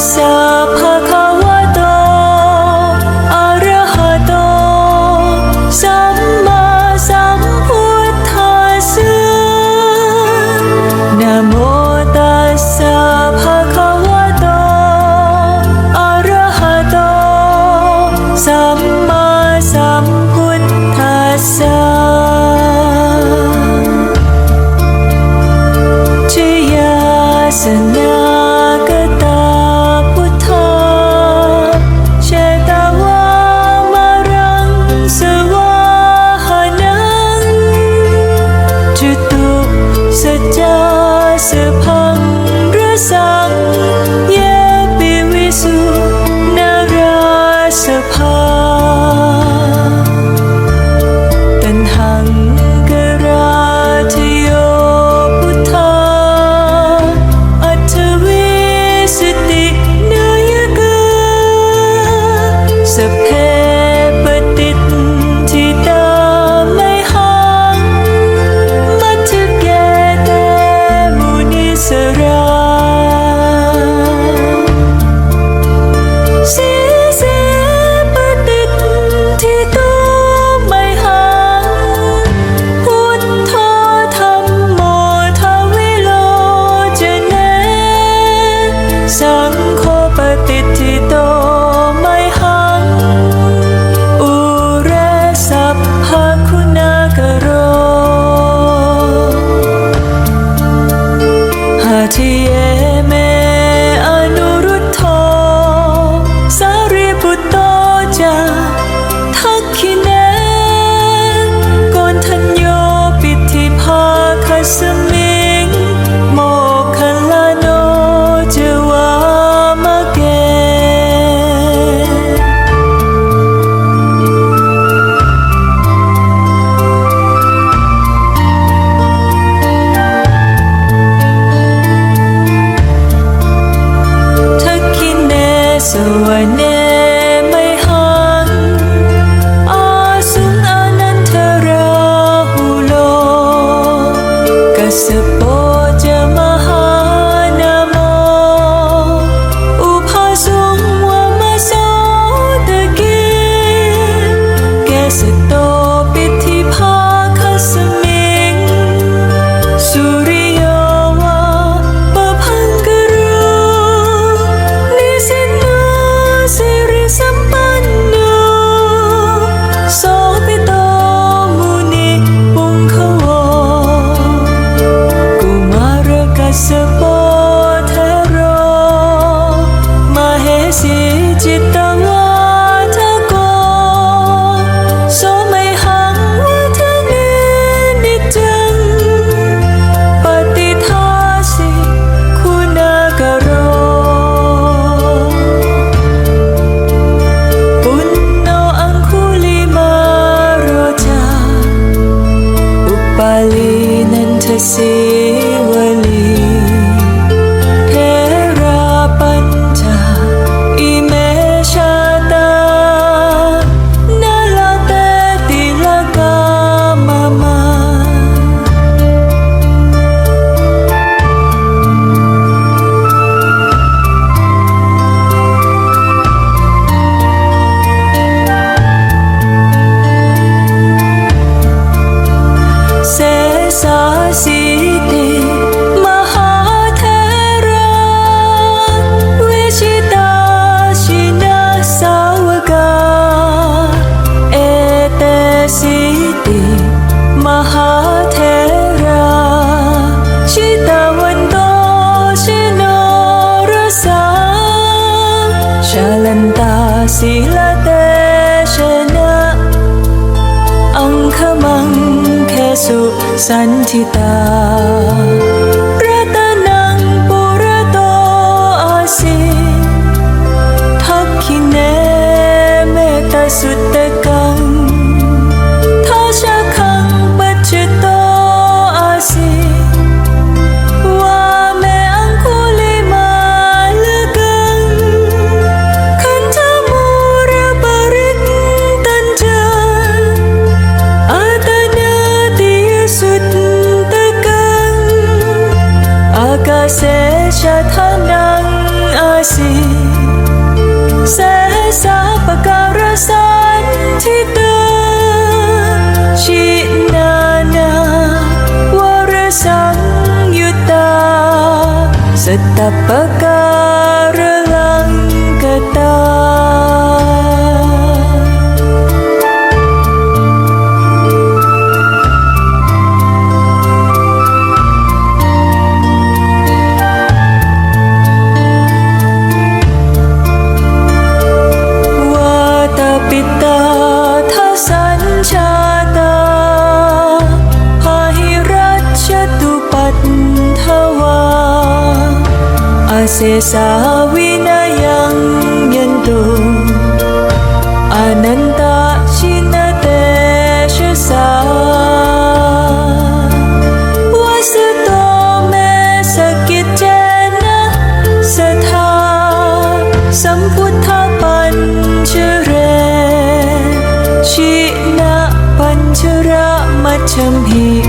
so สโปเทโร มาเหสีจตังวาทโกโสไมหังวิทเนนิจัง ปฏิทาสิคุณากโร ปุณโนอังคุลิมาโรจา อุปาลีนันทสี ζητήσω สันทิตารัตนังปุระโตอาสิทักขิเนเมตสุต สาปการะสันที่เดิมชินานาวรสังยุตาสตัป Sesa Vinayang Yanto Ananta Shinatesha Sa Wasuto Me Sakitjana Satha Samputha Panchere Shina Panchara Machamhi